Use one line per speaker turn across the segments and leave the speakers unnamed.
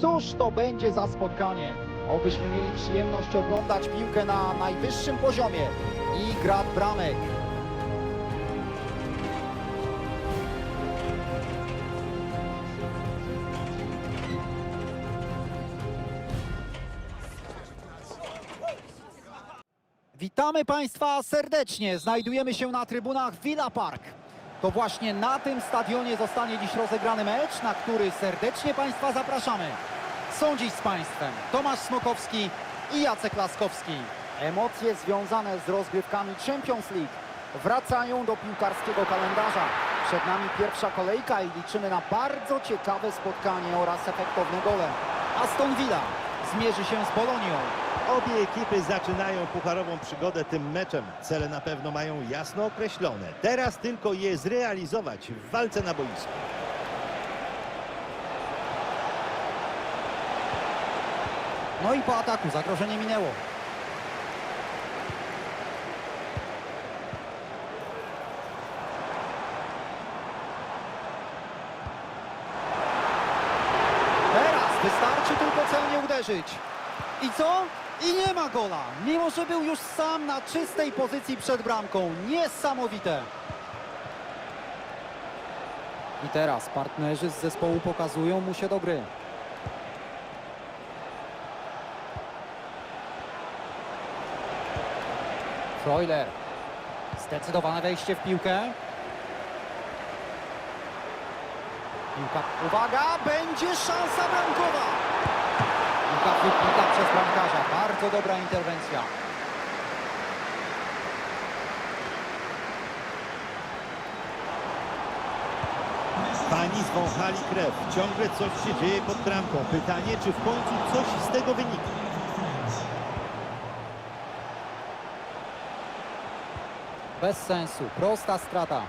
Cóż to będzie za spotkanie? Obyśmy mieli przyjemność oglądać piłkę na najwyższym poziomie i grad bramek. Witamy Państwa serdecznie. Znajdujemy się na trybunach Villa Park. To właśnie na tym stadionie zostanie dziś rozegrany mecz, na który serdecznie Państwa zapraszamy. Są dziś z Państwem Tomasz Smokowski i Jacek Laskowski. Emocje związane z rozgrywkami Champions League wracają do piłkarskiego kalendarza. Przed nami pierwsza kolejka i liczymy na bardzo ciekawe spotkanie oraz efektowne gole. Aston Villa zmierzy się z Bolonią.
Obie ekipy zaczynają pucharową przygodę tym meczem. Cele na pewno mają jasno określone. Teraz tylko je zrealizować w walce na boisku.
No i po ataku zagrożenie minęło. Teraz wystarczy tylko celnie uderzyć. I co? I nie ma gola. Mimo, że był już sam na czystej pozycji przed bramką. Niesamowite. I teraz partnerzy z zespołu pokazują mu się do gry. Freuler. Zdecydowane wejście w piłkę. Piłka. Uwaga, będzie szansa bramkowa. Piłka wybita przez bramkarza. Bardzo dobra interwencja.
Fani zwąchali krew. Ciągle coś się dzieje pod bramką. Pytanie, czy w końcu coś z tego wyniknie.
Bez sensu. Prosta strata.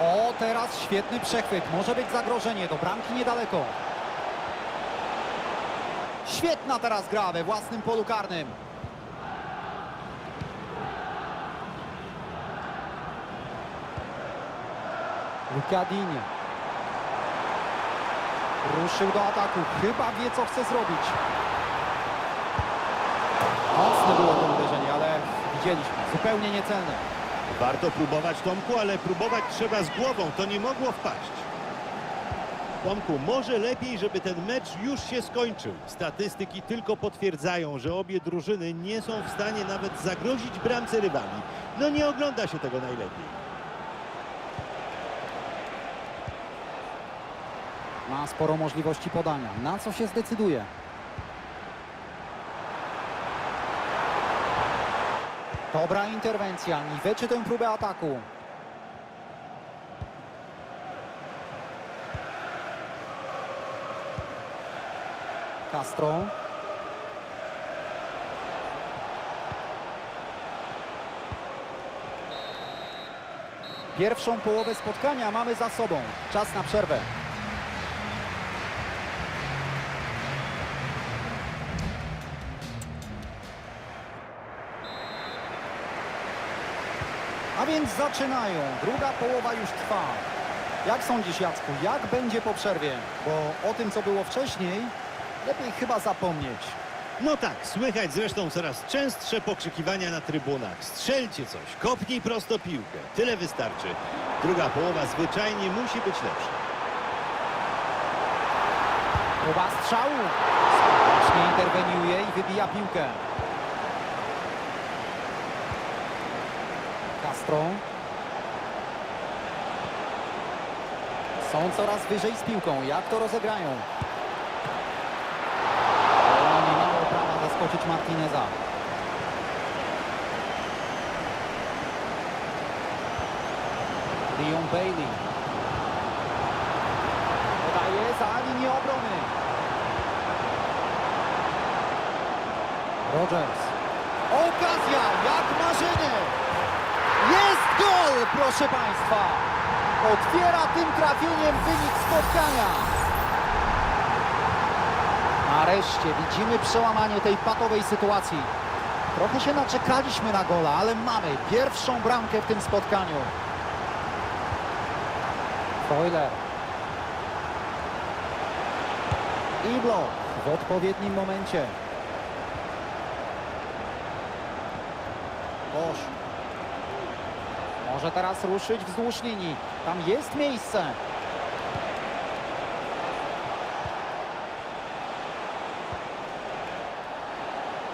O, teraz świetny przechwyt. Może być zagrożenie. Do bramki niedaleko. Świetna teraz gra we własnym polu karnym. Lucadini. Ruszył do ataku. Chyba wie, co chce zrobić. Mocne było to uderzenie, ale widzieliśmy. Zupełnie niecelne.
Warto próbować, Tomku, ale próbować trzeba z głową. To nie mogło wpaść. Tomku, może lepiej, żeby ten mecz już się skończył. Statystyki tylko potwierdzają, że obie drużyny nie są w stanie nawet zagrozić bramce rywali. No nie ogląda się tego najlepiej.
Ma sporo możliwości podania. Na co się zdecyduje? Dobra interwencja. Niweczy tę próbę ataku. Castro. Pierwszą połowę spotkania mamy za sobą. Czas na przerwę. A więc zaczynają. Druga połowa już trwa. Jak sądzisz, Jacku, jak będzie po przerwie? Bo o tym, co było wcześniej, lepiej chyba zapomnieć.
No tak, słychać zresztą coraz częstsze pokrzykiwania na trybunach. Strzelcie coś, kopnij prosto piłkę. Tyle wystarczy. Druga połowa zwyczajnie musi być lepsza.
Próba strzału. Skutecznie interweniuje i wybija piłkę. Castro. Są coraz wyżej z piłką. Jak to rozegrają? Ono nie miało prawa zaskoczyć Martineza. Leon Bailey. Podaje za linię obrony. Rogers. Okazja, jak marzenie. Jest gol, proszę Państwa. Otwiera tym trafieniem wynik spotkania. Nareszcie widzimy przełamanie tej patowej sytuacji. Trochę się naczekaliśmy na gola, ale mamy pierwszą bramkę w tym spotkaniu. Freuler. I blok w odpowiednim momencie. Bosz. Może teraz ruszyć wzdłuż linii. Tam jest miejsce.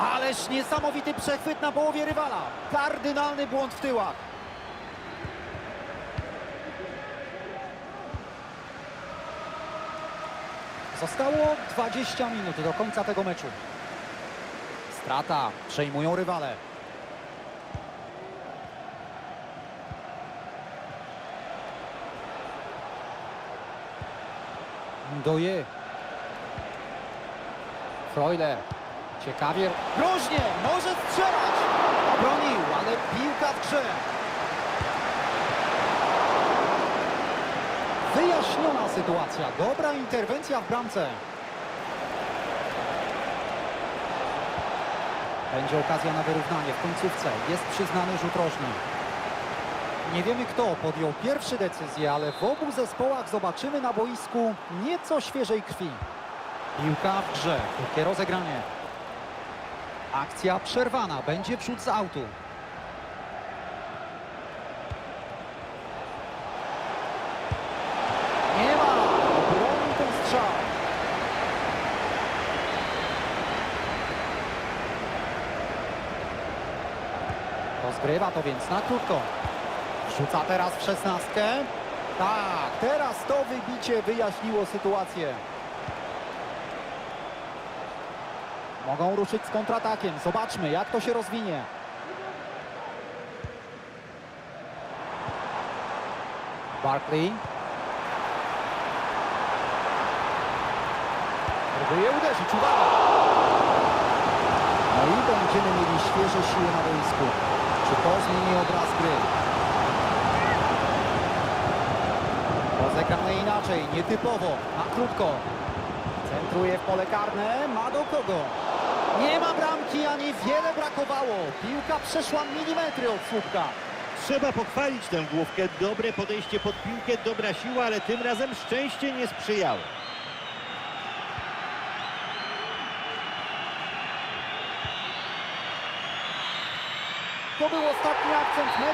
Ależ niesamowity przechwyt na połowie rywala. Kardynalny błąd w tyłach. Zostało 20 minut do końca tego meczu. Strata. Przejmują rywale. Doje. Freuler. Ciekawie. Groźnie. Może strzelać. Obronił, ale piłka w grze. Wyjaśniona sytuacja. Dobra interwencja w bramce. Będzie okazja na wyrównanie w końcówce. Jest przyznany rzut rożny. Nie wiemy kto podjął pierwszy decyzję, ale w obu zespołach zobaczymy na boisku nieco świeżej krwi. Piłka w grze, krótkie rozegranie. Akcja przerwana, będzie przód z autu. Nie ma, broni ten strzał. Rozgrywa to więc na krótko. Rzuca teraz w szesnastkę. Tak, teraz to wybicie wyjaśniło sytuację. Mogą ruszyć z kontratakiem. Zobaczmy, jak to się rozwinie. Barkley. Próbuje uderzyć, uwaga! No i będziemy mieli świeże siły na boisku. Czy to zmieni obraz gry? Rozegrane inaczej, nietypowo, na krótko. Centruje w pole karne, ma do kogo? Nie ma bramki, a niewiele brakowało. Piłka przeszła milimetry od słupka.
Trzeba pochwalić tę główkę. Dobre podejście pod piłkę, dobra siła, ale tym razem szczęście nie sprzyjało.
To był ostatni akcent meczu.